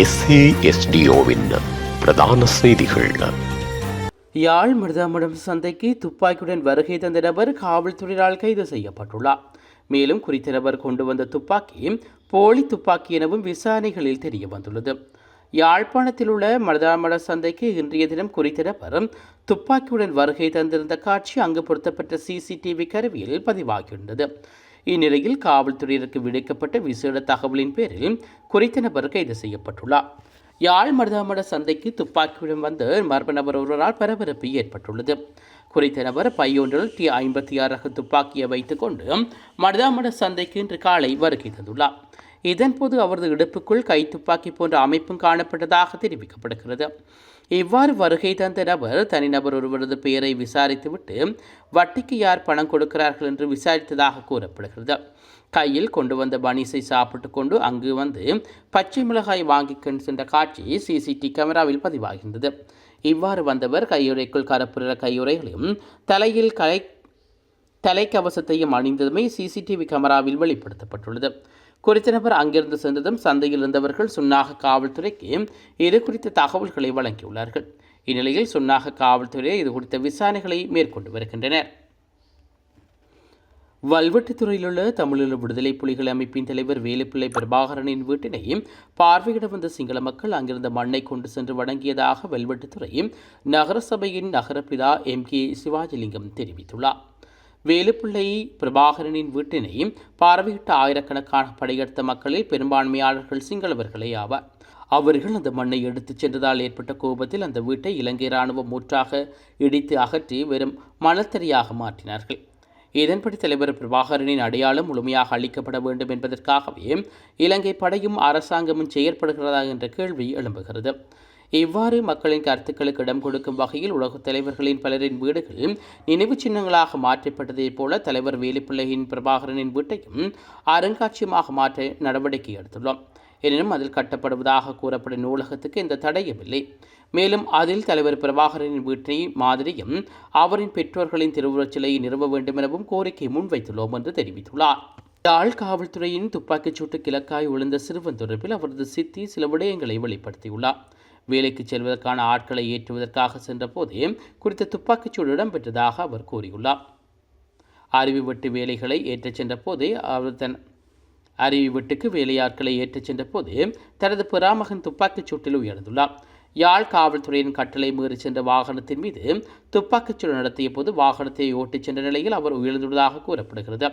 எஸ்ஏஎஸ்டிஓவின் பிரதான செய்திகள். யாழ் மிருதாமடம் சந்தைக்கு துப்பாக்கியுடன் வருகை தந்த நபர் காவல்துறையினால் கைது செய்யப்பட்டுள்ளார். மேலும் குறித்த நபர் கொண்டு வந்த துப்பாக்கி போலி துப்பாக்கி எனவும் விசாரணைகளில் தெரிய வந்துள்ளது. யாழ்ப்பாணத்தில் உள்ள மருதாமட சந்தைக்கு இன்றைய தினம் குறித்த நபர் துப்பாக்கியுடன் வருகை தந்திருந்த காட்சி அங்கு பொருத்தப்பட்ட சிசிடிவி கருவியில் பதிவாகியிருந்தது இந்நிலையில் காவல்துறையினருக்கு விடுக்கப்பட்ட விசேட தகவலின் பேரில் குறித்த நபர் கைது செய்யப்பட்டுள்ளார். யாழ் மருதாமட சந்தைக்கு துப்பாக்கியுடன் வந்த மர்ம நபர் ஒருவரால் பரபரப்பு ஏற்பட்டுள்ளது. குறித்த நபர் பையொன்றில் டி ஐம்பத்தி ஆறு ரக துப்பாக்கியை வைத்துக்கொண்டு மருதாமட சந்தைக்கு இன்று காலை வருகை தந்துள்ளார். இதன்போது அவரது இடுப்புக்குள் கைத்துப்பாக்கி போன்ற அமைப்பும் காணப்பட்டதாக தெரிவிக்கப்படுகிறது. இவ்வாறு வருகை தந்த நபர் தனிநபர் ஒருவரது பெயரை விசாரித்துவிட்டு வட்டிக்கு யார் பணம் கொடுக்கிறார்கள்? என்று விசாரித்ததாக கூறப்படுகிறது. கையில் கொண்டு வந்த பனீஸை சாப்பிட்டு கொண்டு அங்கு வந்து பச்சை மிளகாய் வாங்கி சென்ற காட்சி சிசிடி கேமராவில் பதிவாகின்றது. இவ்வாறு வந்தவர் கையுறைக்குள் கரப்புற கையுறைகளையும் தலையில் கலை தலைக்கவசத்தையும் அணிந்ததுமே சிசிடிவி கேமராவில் வெளிப்படுத்தப்பட்டுள்ளது. குறித்த நபர் அங்கிருந்து சென்றதும் சந்தையில் இருந்தவர்கள் சுன்னாக காவல்துறைக்கு இது குறித்த தகவல்களை வழங்கியுள்ளார்கள். இந்நிலையில் சுன்னாக காவல்துறை இது குறித்த விசாரணைகளை மேற்கொண்டு வருகின்றனர். வல்வெட்டித்துறையிலுள்ள தமிழீழ விடுதலை புலிகள் அமைப்பின் தலைவர் வேலுப்பிள்ளை பிரபாகரனின் வீட்டினை பார்வையிட வந்த சிங்கள மக்கள் அங்கிருந்த மண்ணை கொண்டு சென்று வழங்கியதாக வல்வெட்டித்துறை நகரசபையின் நகரப்பிதா எம் கே சிவாஜிலிங்கம் தெரிவித்துள்ளார். வேலுப்பிள்ளை பிரபாகரனின் வீட்டினை பார்வையிட்ட ஆயிரக்கணக்கான படையெடுத்த மக்களில் பெரும்பான்மையாளர்கள் சிங்களவர்களே ஆவார். அவர்கள் அந்த மண்ணை எடுத்துச் சென்றதால் ஏற்பட்ட கோபத்தில் அந்த வீட்டை இலங்கை இராணுவம் முற்றாக இடித்து அகற்றி வெறும் மணத்தறியாக மாற்றினார்கள். இதன்படி தலைவர் பிரபாகரனின் அடையாளம் முழுமையாக அளிக்கப்பட வேண்டும் என்பதற்காகவே இலங்கை படையும் அரசாங்கமும் செயற்படுகிறதா என்ற கேள்வி எழும்புகிறது. இவ்வாறு மக்களின் கருத்துக்களுக்கு இடம் கொடுக்கும் வகையில் உலகத் தலைவர்களின் பலரின் வீடுகள் நினைவு சின்னங்களாக மாற்றப்பட்டதைப் போல தலைவர் வேலுப்பிள்ளையின் பிரபாகரனின் வீட்டையும் அருங்காட்சியகமாக மாற்ற நடவடிக்கை எடுத்துள்ளோம். எனினும் அதில் கட்டப்படுவதாக கூறப்படும் நூலகத்துக்கு எந்த தடையும் இல்லை. மேலும் அதில் தலைவர் பிரபாகரனின் வீட்டை மாதிரியும் அவரின் பெற்றோர்களின் திருவுருவச் சிலையை நிறுவ வேண்டும் எனவும் கோரிக்கை முன்வைத்துள்ளோம் என்று தெரிவித்துள்ளார். யாழ் காவல்துறையின் துப்பாக்கிச் சூட்டு கிழக்காய் விழுந்த சிறுவன் தொடர்பில் அவரது சித்தி சில விடயங்களை வெளிப்படுத்தியுள்ளார். வேலைக்கு செல்வதற்கான ஆட்களை ஏற்றுவதற்காக சென்றபோதே குறித்த துப்பாக்கிச்சூடு இடம்பெற்றதாக அவர் கூறியுள்ளார். அருவி வெட்டு வேலைகளை ஏற்றச் சென்ற போதே அவர் தன் அருவி வெட்டுக்கு வேலையாட்களை ஏற்றச் சென்ற போது தனது பிறாமகன் துப்பாக்கிச் சூட்டில் உயர்ந்துள்ளார். யாழ் காவல்துறையின் கட்டளை மீறி சென்ற வாகனத்தின் மீது துப்பாக்கிச்சூடு நடத்திய போது வாகனத்தை ஓட்டிச் சென்ற நிலையில் அவர் உயர்ந்துள்ளதாக கூறப்படுகிறது.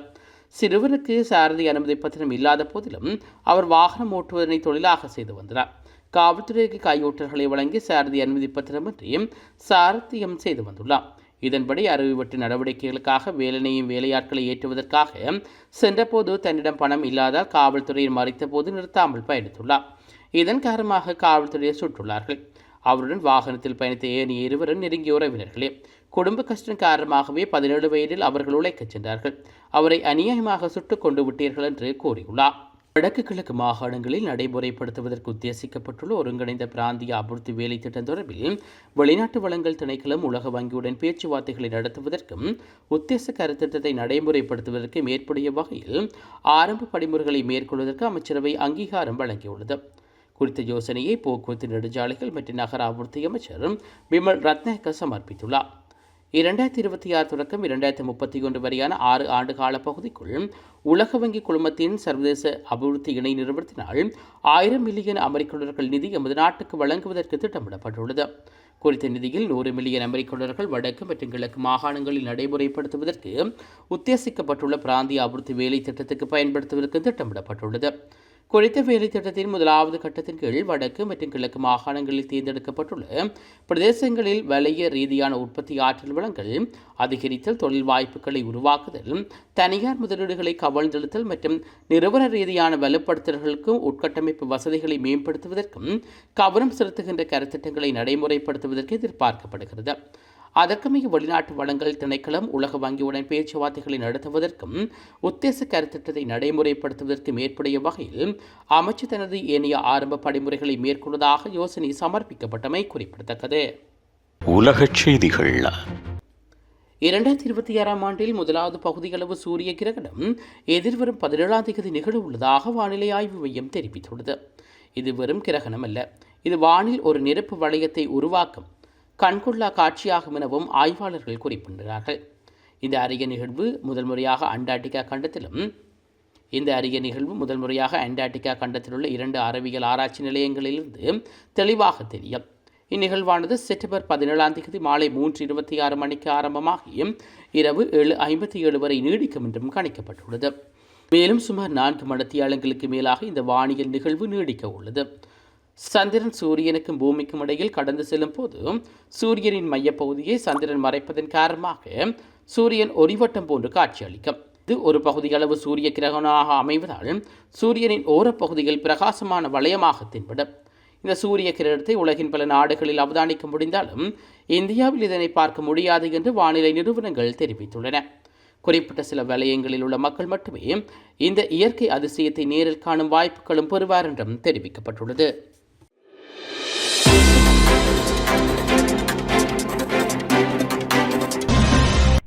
சிறுவனுக்கு சாரதி அனுமதி பத்திரம் இல்லாத போதிலும் அவர் வாகனம் ஓட்டுவதனை தொழிலாக செய்து வந்தார் காவல்துறைக்கு கையூட்டல்களை வழங்கி சாரதி அனுமதி பத்திரமின்றி சாரத்தியம் செய்து வந்துள்ளார். இதன்படி அருவி வெட்டு நடவடிக்கைகளுக்காக வேலனையும் வேலையாட்களை ஏற்றுவதற்காக சென்றபோது தன்னிடம் பணம் இல்லாதால் காவல்துறையில் மறைத்தபோது நிறுத்தாமல் பயணித்துள்ளார். இதன் காரணமாக காவல்துறையை சுட்டுள்ளார்கள். அவருடன் வாகனத்தில் பயணித்த ஏனைய இருவரும் நெருங்கிய உறவினர்களே. குடும்ப கஷ்டம் காரணமாகவே பதினேழு வயதில் அவர்கள் உழைக்கச் சென்றார்கள். அவரை அநியாயமாக சுட்டுக் கொண்டு விட்டீர்கள் என்று கூறியுள்ளார். வடக்கு கிழக்கு மாகாணங்களில் நடைமுறைப்படுத்துவதற்கு உத்தேசிக்கப்பட்டுள்ள ஒருங்கிணைந்த பிராந்திய அபிவிருத்தி வேலை திட்டம் தொடர்பில் வெளிநாட்டு வளங்கள் திணைக்களம் உலக வங்கியுடன் பேச்சுவார்த்தைகளை நடத்துவதற்கும் உத்தேச கருத்திட்டத்தை நடைமுறைப்படுத்துவதற்கு மேற்படிய வகையில் ஆரம்ப படிமுறைகளை மேற்கொள்வதற்கு அமைச்சரவை அங்கீகாரம் வழங்கியுள்ளது. குறித்த யோசனையை போக்குவரத்து நெடுஞ்சாலைகள் மற்றும் நகர அபிவிருத்தி அமைச்சர் பிமல் ரத்னாக்க சமர்ப்பித்துள்ளார். இரண்டாயிரத்தி இருபத்தி ஆறு தொடக்கம் இரண்டாயிரத்தி முப்பத்தி ஒன்று வரையான ஆறு ஆண்டு கால பகுதிக்குள் உலக வங்கி குழுமத்தின் சர்வதேச அபிவிருத்தி இணை நிறுவனத்தினால் ஆயிரம் மில்லியன் அமெரிக்க டாலர்கள் நிதி எமது நாட்டுக்கு வழங்குவதற்கு திட்டமிடப்பட்டுள்ளது. குறித்த நிதியில் நூறு மில்லியன் அமெரிக்க டாலர்கள் வடக்கு மற்றும் கிழக்கு மாகாணங்களில் நடைமுறைப்படுத்துவதற்கு உத்தேசிக்கப்பட்டுள்ள பிராந்திய அபிவிருத்தி வேலை திட்டத்துக்கு பயன்படுத்துவதற்கு திட்டமிடப்பட்டுள்ளது. குறித்த வேலை திட்டத்தின் முதலாவது கட்டத்தின் கீழ் வடக்கு மற்றும் கிழக்கு மாகாணங்களில் தேர்ந்தெடுக்கப்பட்டுள்ள பிரதேசங்களில் வலைய ரீதியான உற்பத்தி ஆற்றல் வளங்கள் அதிகரித்தல் தொழில் வாய்ப்புகளை உருவாக்குதல் தனியார் முதலீடுகளை கவர்ந்தெழுத்தல் மற்றும் நிறுவன ரீதியான வலுப்படுத்தல்களுக்கும் உட்கட்டமைப்பு வசதிகளை மேம்படுத்துவதற்கும் கவனம் செலுத்துகின்ற கருத்திட்டங்களை நடைமுறைப்படுத்துவதற்கு எதிர்பார்க்கப்படுகிறது. அதற்கமைய வெளிநாட்டு வளங்கள் திணைக்களம் உலக வங்கியுடன் பேச்சுவார்த்தைகளை நடத்துவதற்கும் உத்தேச கருத்திட்டத்தை நடைமுறைப்படுத்துவதற்கும் ஏற்புடைய வகையில் அமைச்சு தனது ஏனைய ஆரம்ப படிமுறைகளை மேற்கொள்வதாக யோசனை சமர்ப்பிக்கப்பட்டமை குறிப்பிடத்தக்கது. உலகச் செய்திகள். இரண்டாயிரத்தி இருபத்தி ஆறாம் ஆண்டில் முதலாவது பகுதியளவு சூரிய கிரகணம் எதிர்வரும் பதினேழாம் தேதி நிகழ உள்ளதாக வானிலை ஆய்வு மையம் தெரிவித்துள்ளது. இது வெறும் கிரகணம் அல்ல இது வானில் ஒரு நெருப்பு வளையத்தை உருவாக்கும் கண்கொள்ளா காட்சியாகும் எனவும் ஆய்வாளர்கள் குறிப்பிடுகிறார்கள். இந்த அரிய நிகழ்வு முதல் முறையாக அண்டார்டிகா கண்டத்திலும் இந்த அரிய நிகழ்வு முதல் முறையாக அண்டார்டிகா கண்டத்தில் உள்ள இரண்டு அறிவியல் ஆராய்ச்சி நிலையங்களிலிருந்து தெளிவாக தெரியும். இந்நிகழ்வானது செப்டம்பர் பதினேழாம் தேதி மாலை மூன்று இருபத்தி ஆறு மணிக்கு ஆரம்பமாகி இரவு ஏழு ஐம்பத்தி ஏழு வரை நீடிக்கும் என்றும் கணிக்கப்பட்டுள்ளது. மேலும் சுமார் நான்கு மடத்தியாளங்களுக்கு மேலாக இந்த வானியல் நிகழ்வு நீடிக்க உள்ளது. சந்திரன் சூரியனுக்கும் பூமிக்கும் இடையில் கடந்து செல்லும் போது சூரியனின் மையப்பகுதியை சந்திரன் மறைப்பதன் காரணமாக சூரியன் ஒரிவட்டம் போன்று காட்சியளிக்கும் இது ஒரு பகுதியளவு சூரிய கிரகணமாக அமைவதால் சூரியனின் ஓரப்பகுதியில் பிரகாசமான வளையமாக தென்படும். இந்த சூரிய கிரகணத்தை உலகின் பல நாடுகளில் அவதானிக்க முடிந்தாலும் இந்தியாவில் இதனை பார்க்க முடியாது என்று வானிலை நிறுவனங்கள் தெரிவித்துள்ளன. குறிப்பிட்ட சில வலயங்களில் உள்ள மக்கள் மட்டுமே இந்த இயற்கை அதிசயத்தை நேரில் காணும் வாய்ப்புகளும் பெறுவார் என்றும் தெரிவிக்கப்பட்டுள்ளது.